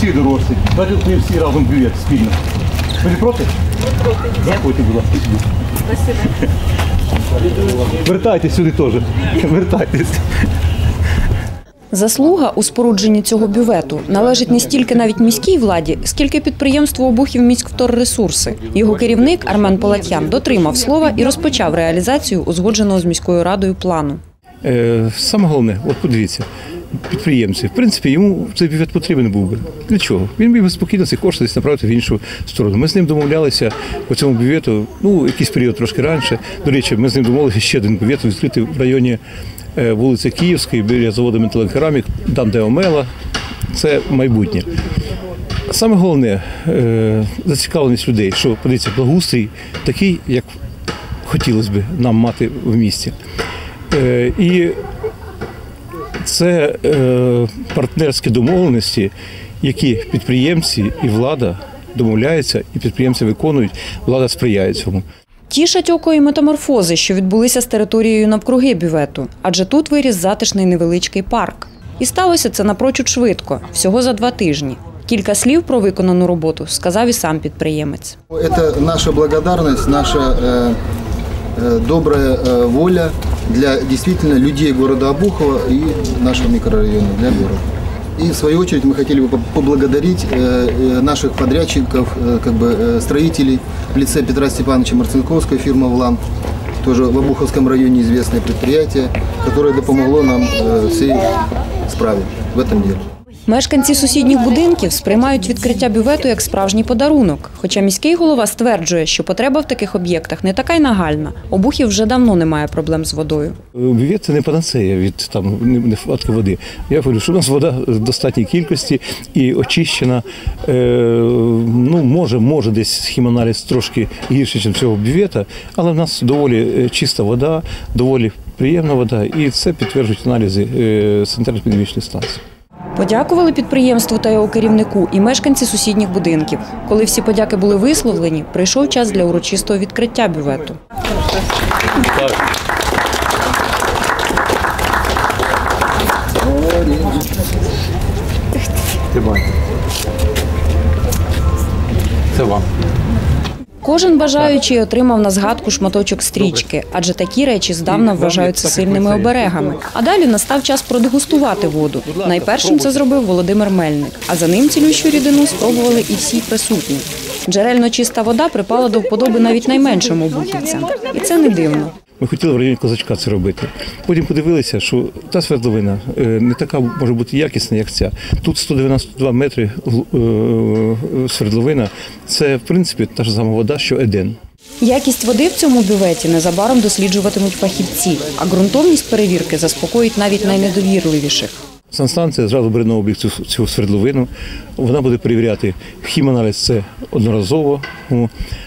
красиві дорослі. Давайте ми всі разом бювет спільно. Ви не проти? Заходьте, будь ласка, сюди. Вертайтесь сюди теж. Вертайтесь. Заслуга у спорудженні цього бювету належить не стільки навіть міській владі, скільки підприємству обухів міськвторресурси. Його керівник Армен Полатян дотримав слова і розпочав реалізацію узгодженого з міською радою плану. Е, саме головне, от подивіться, підприємці. В принципі, йому цей бюджет потрібен був би. Для чого? Він міг би спокійно ці кошти десь направити в іншу сторону. Ми з ним домовлялися по цьому бювету, ну, якийсь період трошки раніше. До речі, ми з ним домовилися ще один бювет відкрити в районі е, вулиці Київської, біля заводу металокерамік, там, де Омела. Це майбутнє. Саме головне е, зацікавленість людей, що подивіться, благоустрій такий, як хотілося б нам мати в місті. Е, І це е, партнерські домовленості, які підприємці і влада домовляються, і підприємці виконують, влада сприяє цьому. Тішать око і метаморфози, що відбулися з територією навкруги бювету, адже тут виріс затишний невеличкий парк. І сталося це напрочуд швидко, всього за два тижні. Кілька слів про виконану роботу сказав і сам підприємець. Это наша благодарность, наша э, э, добрая э, воля для действительно людей города Обухова и нашего микрорайона, для города. И в свою очередь мы хотели бы по- поблагодарить э, э, наших подрядчиков, э, как бы строителей в лице Петра Степановича Марцинковской, фирма «Влан», тоже в Обуховском районе известное предприятие, которое допомогло нам всей справе в этом деле. Мешканці сусідніх будинків сприймають відкриття бювету як справжній подарунок. Хоча міський голова стверджує, що потреба в таких об'єктах не така й нагальна. Обухів вже давно немає проблем з водою. Бювет це не панацея від там нехватки води. Я говорю, що у нас вода в достатній кількості і очищена. Е, ну, може, може десь хіманаліз трошки гірше, ніж цього бювета, але в нас доволі е, чиста вода, доволі приємна вода, і це підтверджують аналізи е, санітарно-епідемічної станції. Подякували підприємству та його керівнику і мешканці сусідніх будинків. Коли всі подяки були висловлені, прийшов час для урочистого відкриття бювету. Це вам. Кожен бажаючий отримав на згадку шматочок стрічки, адже такі речі здавна вважаються сильними оберегами. А далі настав час продегустувати воду. Найпершим це зробив Володимир Мельник, а за ним цілющу рідину спробували і всі присутні. Джерельно чиста вода припала до вподоби навіть найменшому бухівцям. І це не дивно. Ми хотіли в районі козачка це робити. Потім подивилися, що та свердловина е, не така може бути якісна, як ця. Тут 192 метри е, свердловина. Це в принципі та ж сама вода, що Еден. Якість води в цьому бюветі незабаром досліджуватимуть фахівці, а ґрунтовність перевірки заспокоїть навіть найнедовірливіших. Санстанція зразу бере на облік цю, цю свердловину. Вона буде перевіряти хіманаліз це одноразово,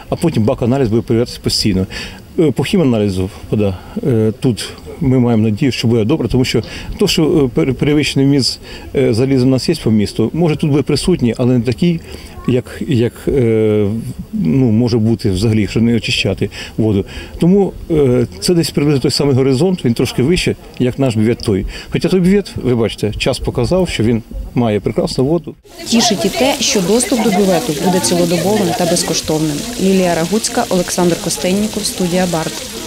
а потім бак-аналіз буде перевірятися постійно. Е, По хіманалізу вода е, тут ми маємо надію, що буде добре, тому що то, що е, пере- перевищений вміст е, заліза у нас є по місту, може тут буде присутній, але не такий, як, як е, ну, може бути взагалі, якщо не очищати воду. Тому це десь приблизно той самий горизонт, він трошки вище, як наш бювет той. Хоча той бювет, ви бачите, час показав, що він має прекрасну воду. Тішить і те, що доступ до бювету буде цілодобовим та безкоштовним. Лілія Рагуцька, Олександр Костенніков, студія Барт.